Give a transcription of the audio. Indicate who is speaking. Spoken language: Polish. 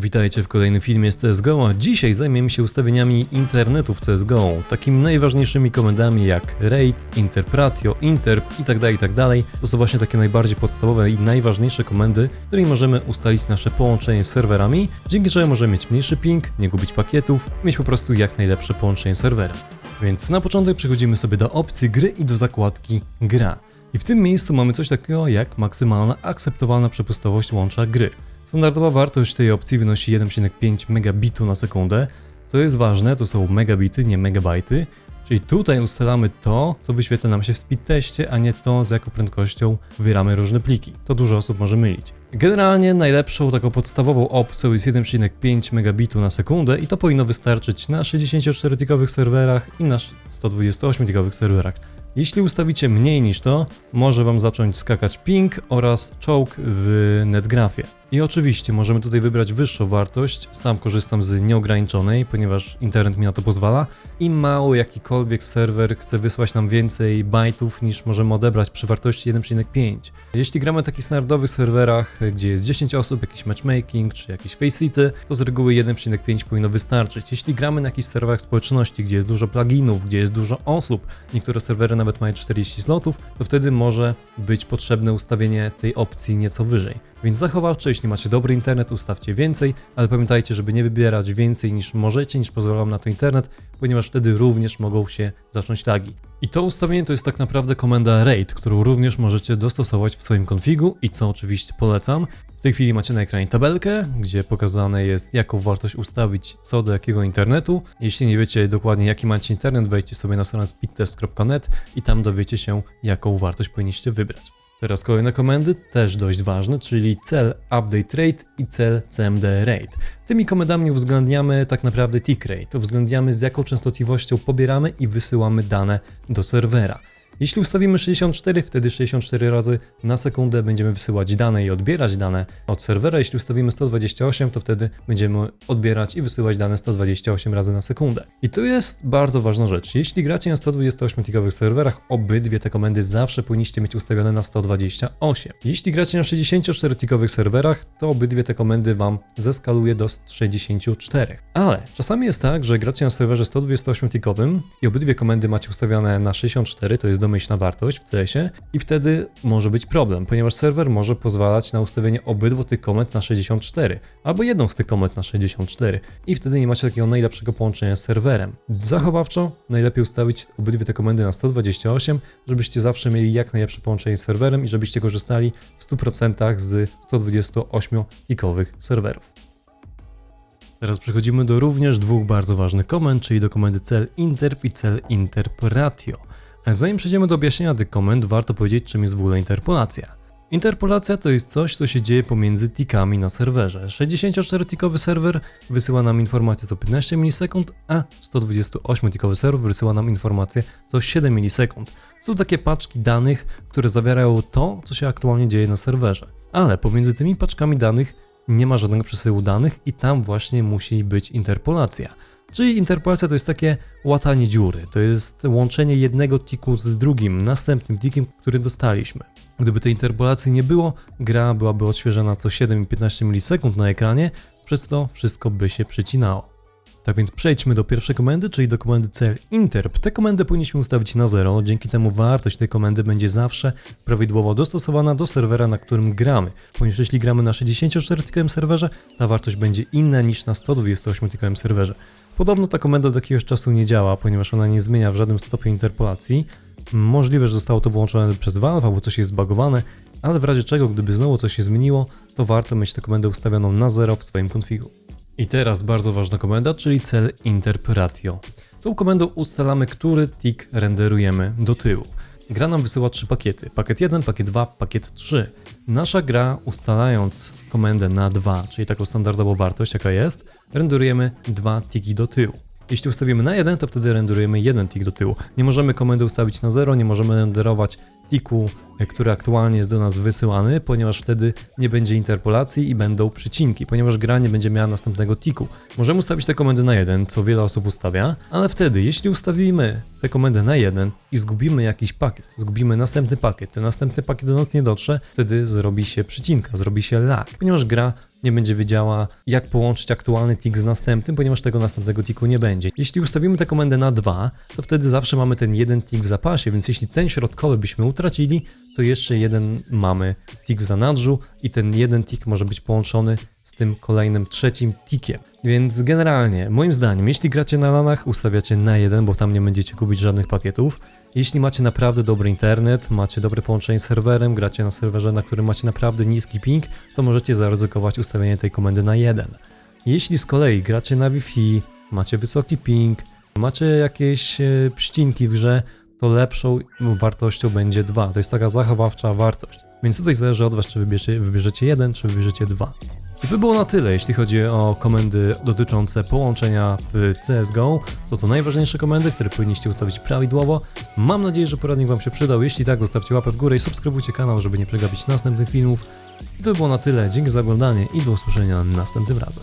Speaker 1: Witajcie w kolejnym filmie z CSGO, dzisiaj zajmiemy się ustawieniami internetu w CSGO, takimi najważniejszymi komendami jak RAID, Interpratio, Interp itd., itd. To są właśnie takie najbardziej podstawowe i najważniejsze komendy, którymi możemy ustalić nasze połączenie z serwerami, dzięki czemu możemy mieć mniejszy ping, nie gubić pakietów, mieć po prostu jak najlepsze połączenie z serwerem. Więc na początek przechodzimy sobie do opcji gry i do zakładki gra. I w tym miejscu mamy coś takiego jak maksymalna akceptowalna przepustowość łącza gry. Standardowa wartość tej opcji wynosi 1,5 megabitu na sekundę. Co jest ważne, to są megabity, nie megabajty. Czyli tutaj ustalamy to, co wyświetla nam się w speed teście, a nie to, z jaką prędkością wybieramy różne pliki. To dużo osób może mylić. Generalnie najlepszą taką podstawową opcją jest 1,5 megabitu na sekundę i to powinno wystarczyć na 64-tikowych serwerach i na 128-tikowych serwerach. Jeśli ustawicie mniej niż to, może Wam zacząć skakać ping oraz czołg w netgrafie. I oczywiście możemy tutaj wybrać wyższą wartość, sam korzystam z nieograniczonej, ponieważ internet mi na to pozwala. I mało jakikolwiek serwer chce wysłać nam więcej bajtów niż możemy odebrać przy wartości 1,5. Jeśli gramy na takich standardowych serwerach, gdzie jest 10 osób, jakiś matchmaking czy jakieś faceit, to z reguły 1,5 powinno wystarczyć. Jeśli gramy na jakichś serwerach społeczności, gdzie jest dużo pluginów, gdzie jest dużo osób, niektóre serwery nawet mają 40 slotów, to wtedy może być potrzebne ustawienie tej opcji nieco wyżej. Więc zachowawczo, jeśli macie dobry internet, ustawcie więcej, ale pamiętajcie, żeby nie wybierać więcej niż możecie, niż pozwala wam na to internet, ponieważ wtedy również mogą się zacząć lagi. I to ustawienie to jest tak naprawdę komenda RAID, którą również możecie dostosować w swoim konfigu i co oczywiście polecam. W tej chwili macie na ekranie tabelkę, gdzie pokazane jest jaką wartość ustawić co do jakiego internetu. Jeśli nie wiecie dokładnie jaki macie internet, wejdźcie sobie na stronę speedtest.net i tam dowiecie się jaką wartość powinniście wybrać. Teraz kolejne komendy, też dość ważne, czyli cel update rate i cel cmd rate. Tymi komendami uwzględniamy tak naprawdę tick rate, uwzględniamy z jaką częstotliwością pobieramy i wysyłamy dane do serwera. Jeśli ustawimy 64, wtedy 64 razy na sekundę będziemy wysyłać dane i odbierać dane od serwera. Jeśli ustawimy 128, to wtedy będziemy odbierać i wysyłać dane 128 razy na sekundę. I tu jest bardzo ważna rzecz. Jeśli gracie na 128-tikowych serwerach, obydwie te komendy zawsze powinniście mieć ustawione na 128. Jeśli gracie na 64-tikowych serwerach, to obydwie te komendy wam zeskaluje do 64. Ale czasami jest tak, że gracie na serwerze 128-tikowym i obydwie komendy macie ustawione na 64, to jest domyślna wartość w CS-ie i wtedy może być problem, ponieważ serwer może pozwalać na ustawienie obydwu tych komend na 64, albo jedną z tych komend na 64 i wtedy nie macie takiego najlepszego połączenia z serwerem. Zachowawczo najlepiej ustawić obydwie te komendy na 128, żebyście zawsze mieli jak najlepsze połączenie z serwerem i żebyście korzystali w 100% z 128-tikowych serwerów. Teraz przechodzimy do również dwóch bardzo ważnych komend, czyli do komendy cel interp i cel interpratio. Ale zanim przejdziemy do objaśnienia tych komend, warto powiedzieć, czym jest w ogóle interpolacja. Interpolacja to jest coś, co się dzieje pomiędzy tikami na serwerze. 64-tikowy serwer wysyła nam informację co 15 milisekund, a 128-tikowy serwer wysyła nam informację co 7 milisekund. Są takie paczki danych, które zawierają to, co się aktualnie dzieje na serwerze. Ale pomiędzy tymi paczkami danych nie ma żadnego przesyłu danych i tam właśnie musi być interpolacja. Czyli interpolacja to jest takie łatanie dziury, to jest łączenie jednego tiku z drugim, następnym tikiem, który dostaliśmy. Gdyby tej interpolacji nie było, gra byłaby odświeżana co 7 i 15 milisekund na ekranie, przez to wszystko by się przycinało. Tak więc przejdźmy do pierwszej komendy, czyli do komendy cel interp. Tę komendę powinniśmy ustawić na 0, dzięki temu wartość tej komendy będzie zawsze prawidłowo dostosowana do serwera, na którym gramy. Ponieważ jeśli gramy na 64-tikowym serwerze, ta wartość będzie inna niż na 128-tikowym serwerze. Podobno ta komenda od jakiegoś czasu nie działa, ponieważ ona nie zmienia w żadnym stopniu interpolacji. Możliwe, że zostało to wyłączone przez Valve albo coś jest zbagowane, ale w razie czego, gdyby znowu coś się zmieniło, to warto mieć tę komendę ustawioną na 0 w swoim konfigu. I teraz bardzo ważna komenda, czyli cel interpretio. Tą komendą ustalamy, który tick renderujemy do tyłu. Gra nam wysyła trzy pakiety. Pakiet 1, pakiet 2, pakiet 3. Nasza gra ustalając komendę na 2, czyli taką standardową wartość jaka jest, renderujemy dwa tiki do tyłu. Jeśli ustawimy na 1, to wtedy renderujemy jeden tick do tyłu. Nie możemy komendy ustawić na 0, nie możemy renderować tiku który aktualnie jest do nas wysyłany, ponieważ wtedy nie będzie interpolacji i będą przycinki, ponieważ gra nie będzie miała następnego tiku. Możemy ustawić te komendy na jeden, co wiele osób ustawia, ale wtedy, jeśli ustawimy te komendy na jeden i zgubimy jakiś pakiet, zgubimy następny pakiet, ten następny pakiet do nas nie dotrze, wtedy zrobi się przycinka, zrobi się lag, ponieważ gra nie będzie wiedziała, jak połączyć aktualny tik z następnym, ponieważ tego następnego tiku nie będzie. Jeśli ustawimy tę komendę na 2, to wtedy zawsze mamy ten jeden tik w zapasie, więc jeśli ten środkowy byśmy utracili, to jeszcze jeden mamy tik w zanadrzu i ten jeden tik może być połączony z tym kolejnym trzecim tikiem. Więc generalnie, moim zdaniem, jeśli gracie na lanach, ustawiacie na jeden, bo tam nie będziecie kupić żadnych pakietów. Jeśli macie naprawdę dobry internet, macie dobre połączenie z serwerem, gracie na serwerze, na którym macie naprawdę niski ping, to możecie zaryzykować ustawienie tej komendy na jeden. Jeśli z kolei gracie na Wi-Fi, macie wysoki ping, macie jakieś e, przycinki w grze, to lepszą wartością będzie 2. To jest taka zachowawcza wartość. Więc tutaj zależy od Was, czy wybierzecie, wybierzecie 1, czy wybierzecie 2. I by było na tyle, jeśli chodzi o komendy dotyczące połączenia w CSGO. Są to najważniejsze komendy, które powinniście ustawić prawidłowo. Mam nadzieję, że poradnik Wam się przydał. Jeśli tak, zostawcie łapę w górę i subskrybujcie kanał, żeby nie przegapić następnych filmów. I to by było na tyle. Dzięki za oglądanie i do usłyszenia następnym razem.